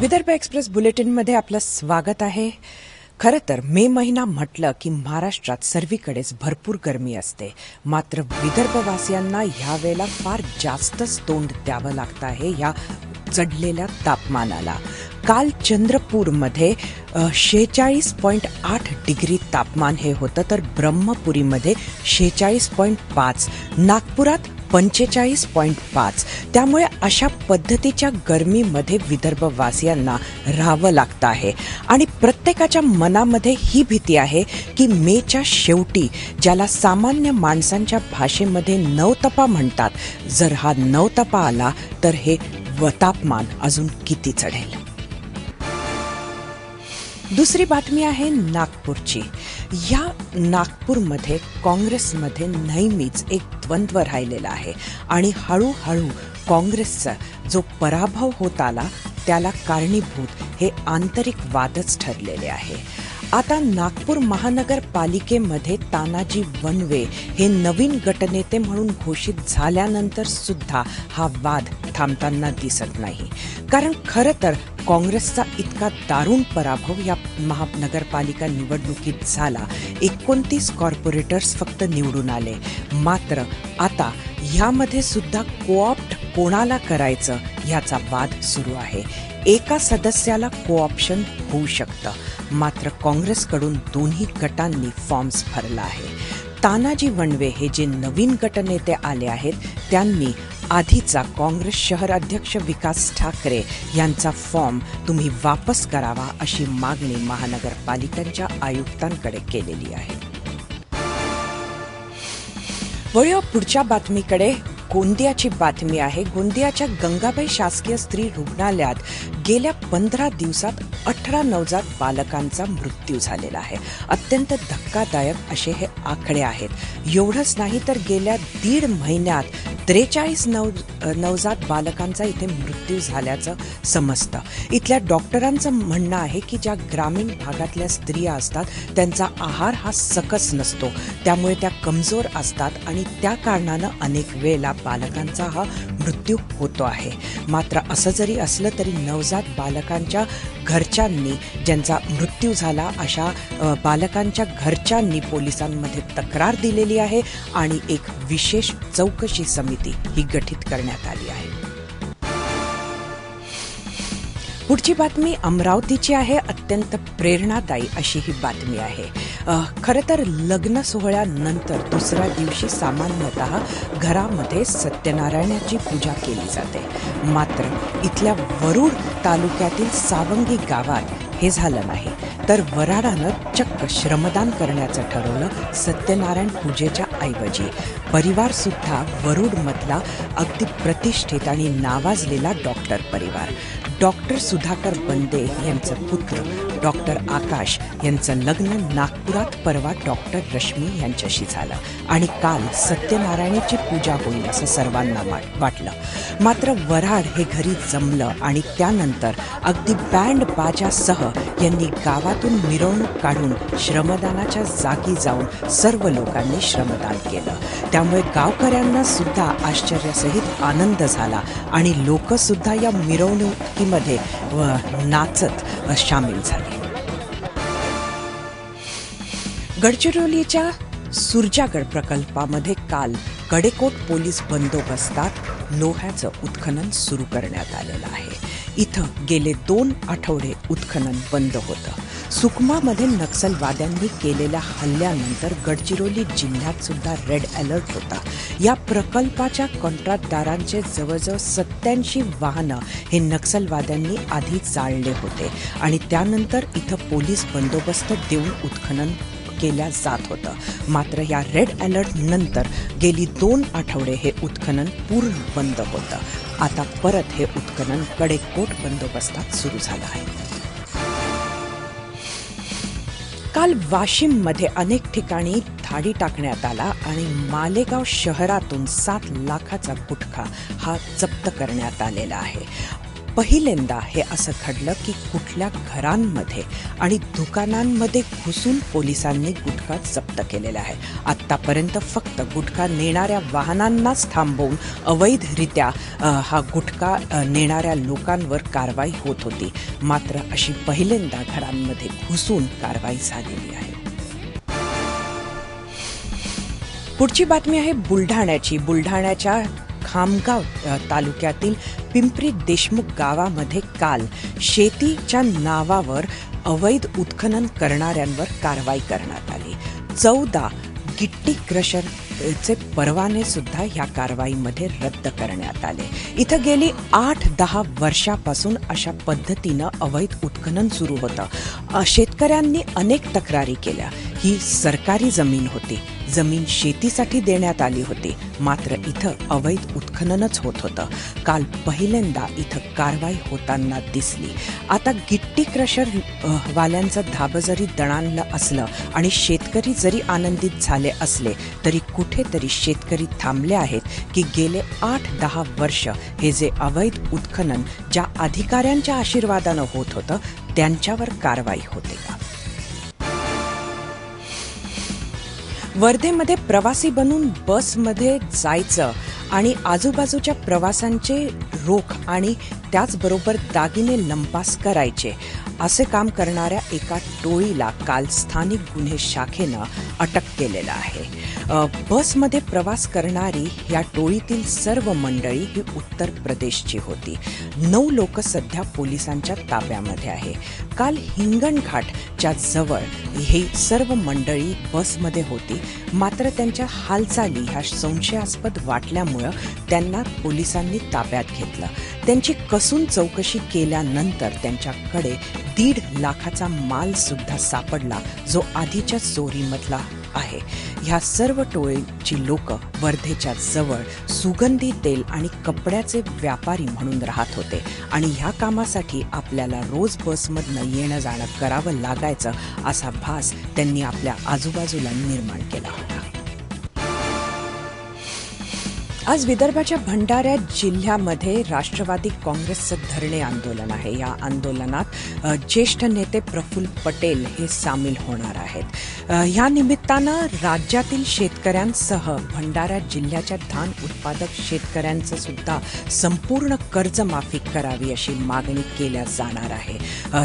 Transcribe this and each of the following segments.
Vidarbha express बुलेटिनमध्ये आपलं स्वागत आहे. खरं तर मे महिना म्हटलं की महाराष्ट्रात सर्वीकडेच भरपूर गरमी असते. मात्र विदर्भवासियांना ह्यावेळेला फार जास्तच तोंड द्यावं लागतं आहे या चढलेल्या तापमानाला. काल चंद्रपूरमध्ये शेहेचाळीस पॉईंट आठ डिग्री तापमान हे होतं तर ब्रह्मपुरीमध्ये शेहेचाळीस पॉईंट पाच. नागपुरात पंचेचाळीस पॉईंट पाच. त्यामुळे अशा पद्धतीच्या गरमीमध्ये विदर्भवासियांना राहावं लागतं आहे. आणि प्रत्येकाच्या मनामध्ये ही भीती आहे की मेच्या शेवटी ज्याला सामान्य माणसांच्या भाषेमध्ये नवतपा म्हणतात जर हा नवतपा आला तर हे व तापमान अजून किती चढेल? दुसरी बातमी आहे नागपूरची. या नागपूरमध्ये काँग्रेसमध्ये नेहमीच एक द्वंद्व राहिलेला आहे. आणि हळूहळू काँग्रेसचा जो पराभव होत आला त्याला कारणीभूत हे आंतरिक वादच ठरलेले आहे. आता नागपूर महानगरपालिकेमध्ये तानाजी वनवे हे नवीन गटनेते म्हणून घोषित झाल्यानंतर सुद्धा हा वाद थांबताना दिसत नाही. कारण खरं तर काँग्रेसचा इतका दारुण पराभव या महानगरपालिका निवडणुकीत झाला. एकोणतीस कॉर्पोरेटर्स फक्त निवडून आले. मात्र आता ह्यामध्ये सुद्धा कोऑप्ट कोणाला करायचं? ह्याचा वाद सुरू आहे. एका सदस्याला कोऑप्शन होऊ शकतं. मात्र काँग्रेसकडून दोन्ही गटांनी फॉर्म्स भरला आहे. तानाजी वणवे हे जे नवीन गटनेते आले आहेत त्यांनी आधीचा काँग्रेस शहर अध्यक्ष विकास ठाकरे यांचा फॉर्म तुम्ही वापस करावा अशी मागणी महानगरपालिकांच्या आयुक्तांकडे केलेली आहे. वळूया पुढच्या बातमीकडे. गोंदियाची बातमी आहे. गोंदियाच्या गंगाबाई शासकीय स्त्री रुग्णालयात गेल्या पंधरा दिवसात अठरा नवजात बालकांचा मृत्यू झालेला आहे. अत्यंत धक्कादायक असे हे आकडे आहेत. एवढंच नाही तर गेल्या दीड महिन्यात त्रेचाळीस नव नवजात बालकांचा इथे मृत्यू झाल्याचं समजतं. इथल्या डॉक्टरांचं म्हणणं आहे की ज्या ग्रामीण भागातल्या स्त्रिया असतात त्यांचा आहार हा सकस नसतो. त्यामुळे त्या कमजोर असतात आणि त्या कारणानं अनेक वेळेला बालकांचा हा मृत्यू होतो आहे. मात्र असं जरी असलं तरी नवजात बालकांच्या घरच्यांनी ज्यांचा मृत्यू झाला अशा बालकांच्या घरच्यांनी पोलिसांमध्ये तक्रार दिलेली आहे आणि एक विशेष चौकशी समिती ही गठीत करण्यात आली आहे. पुढची बातमी अमरावतीची आहे अत्यंत प्रेरणादायी अशी ही बातमी आहे. खरं तर लग्न सोहळ्यानंतर दुसऱ्या दिवशी सामान्यतः घरामध्ये सत्यनारायणाची पूजा केली जाते. मात्र इथल्या वरुड तालुक्यातील सावंगी गावात हे झालं नाही. तर वराडानं चक्क श्रमदान करण्याचं ठरवलं सत्यनारायण पूजेच्या ऐवजी. परिवार सुद्धा वरुडमधला अगदी प्रतिष्ठित आणि नावाजलेला डॉक्टर परिवार. डॉक्टर सुधाकर बंदे यांचं पुत्र डॉक्टर आकाश यांचं लग्न नागपुरात परवा डॉक्टर रश्मी यांच्याशी झालं. आणि काल सत्यनारायणाची पूजा होईल असं सर्वांना वाटलं. मात्र वराड हे घरी जमलं आणि त्यानंतर अगदी बँड बाजासह यांनी गावातून मिरवणूक काढून श्रमदानाच्या जागी जाऊन सर्व लोकांनी श्रमदान केलं. त्यामुळे गावकऱ्यांना सुद्धा आश्चर्यासहित आनंद झाला आणि लोक सुद्धा या व नाचत सामील झाले. गडचिरोलीच्या सुरजागड प्रकल्पामध्ये काल कडेकोट पोलीस बंदोबस्तात लोह्याचं उत्खनन सुरू करण्यात आलेलं आहे. इथं गेले दोन आठवडे उत्खनन बंद होतं. सुकमामध्ये नक्षलवाद्यांनी केलेल्या हल्ल्यानंतर गडचिरोली जिल्ह्यात सुद्धा रेड अलर्ट होता. या प्रकल्पाच्या कॉन्ट्रॅक्टदारांचे जवळजवळ सत्याऐंशी वाहनं हे नक्षलवाद्यांनी आधी जाळले होते आणि त्यानंतर इथं पोलीस बंदोबस्त देऊन उत्खनन केल्या जात होतं. मात्र या रेड अलर्ट नंतर गेली दोन आठवडे हे उत्खनन पूर्ण बंद होतं. आता परत हे उत्खनन कडेकोट बंदोबस्तात सुरू झालं आहे. काल वाशिममध्ये अनेक ठिकाणी धाडी टाकण्यात आला आणि मालेगाव शहरातून सात लाखाचा गुटखा हा जप्त करण्यात आलेला आहे. पहिल्यांदा हे असं घडलं की कुठल्या घरांमध्ये आणि दुकानांमध्ये घुसून पोलिसांनी गुटखा जप्त केलेला आहे. आत्तापर्यंत फक्त गुटखा नेणाऱ्या वाहनांनाच थांबवून अवैधरित्या हा गुटखा नेणाऱ्या लोकांवर कारवाई होत होती. मात्र अशी पहिल्यांदा घरांमध्ये घुसून कारवाई झालेली आहे. पुढची बातमी आहे बुलढाण्याची. बुलढाण्याच्या खामगाव तालुक्यातील पिंपरी देशमुख गावामध्ये काल शेतीच्या नावावर अवैध उत्खनन करणाऱ्यांवर कारवाई करण्यात आली. चौदा गिट्टी क्रशरचे परवाने सुद्धा या कारवाईमध्ये रद्द करण्यात आले. इथं गेली आठ दहा वर्षापासून अशा पद्धतीनं अवैध उत्खनन सुरू होतं. शेतकऱ्यांनी अनेक तक्रारी केल्या. ही सरकारी जमीन होती. जमीन शेतीसाठी देण्यात आली होती. मात्र इथं अवैध उत्खननच होत होतं. काल पहिल्यांदा इथं कारवाई होताना दिसली. आता गिट्टी क्रशर वाल्यांचं धाबं जरी दणाणलं असलं आणि शेतकरी जरी आनंदित झाले असले तरी कुठेतरी शेतकरी थांबले आहेत की गेले आठ दहा वर्ष हे जे अवैध उत्खनन ज्या अधिकाऱ्यांच्या आशीर्वादानं होत होतं त्यांच्यावर कारवाई होते का? वर्धेमध्ये प्रवासी बनून बसमध्ये जायचं आणि आजूबाजूच्या प्रवाशांचे रोख आणि त्याचबरोबर दागिने लंपास करायचे असे काम करणाऱ्या एका टोळीला काल स्थानिक गुन्हे शाखेनं अटक केलेलं आहे. बसमध्ये प्रवास करणारी या टोळीतील सर्व मंडळी ही उत्तर प्रदेशची होती. नऊ लोक सध्या पोलिसांच्या ताब्यामध्ये आहे. काल हिंगणघाटच्या जवळ ही सर्व मंडळी बसमध्ये होती. मात्र त्यांच्या हालचाली ह्या संशयास्पद वाटल्यामुळं त्यांना पोलिसांनी ताब्यात घेतलं. त्यांची कसून चौकशी केल्यानंतर त्यांच्याकडे दीड लाखाचा माल सुद्धा सापडला जो आधीच्या चोरीमधला आहे. ह्या सर्व टोळीची लोक वर्धेच्या जवळ सुगंधी तेल आणि कपड्याचे व्यापारी म्हणून राहत होते. आणि ह्या कामासाठी आपल्याला रोज बसमधनं येणं जाणं करावं लागायचं असा भास त्यांनी आपल्या आजूबाजूला निर्माण केला होता. आज विदर्भाच्या भंडारा जिल्ह्यामध्ये राष्ट्रवादी काँग्रेसचं धरणे आंदोलन आहे. या आंदोलनात ज्येष्ठ नेते प्रफुल्ल पटेल हे सामील होणार आहेत. या निमित्तानं राज्यातील शेतकऱ्यांसह भंडारा जिल्ह्याच्या धान उत्पादक शेतकऱ्यांचं सुद्धा संपूर्ण कर्जमाफी करावी अशी मागणी केल्या जाणार आहे.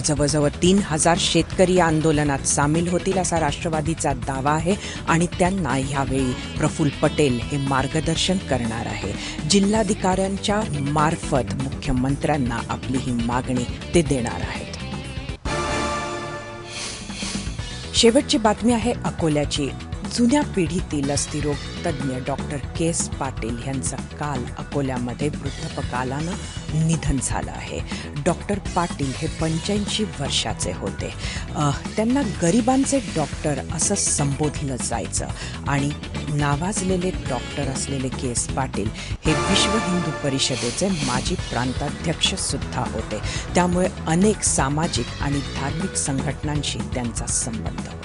जवळजवळ तीन हजार शेतकरी या आंदोलनात सामील होतील असा राष्ट्रवादीचा दावा आहे आणि त्यांना यावेळी प्रफुल्ल पटेल हे मार्गदर्शन करणार आहे. जिल्हाधिकाऱ्यांच्या मार्फत मुख्यमंत्र्यांना आपली ही मागणी ते देणार आहेत. शेवटची बातमी आहे अकोल्याची. जुन्या पिढीतील अस्थिरोग तज्ज्ञ डॉक्टर के एस पाटील यांचं काल अकोल्यामध्ये वृद्धपकालानं निधन झालं आहे. डॉक्टर पाटील हे पंच्याऐंशी वर्षाचे होते. त्यांना गरिबांचे डॉक्टर असं संबोधलं जायचं आणि नावाजलेले डॉक्टर असलेले के एस पाटील हे विश्व हिंदू परिषदेचे माजी प्रांताध्यक्ष सुद्धा होते. त्यामुळे अनेक सामाजिक आणि धार्मिक संघटनांशी त्यांचा संबंध होता.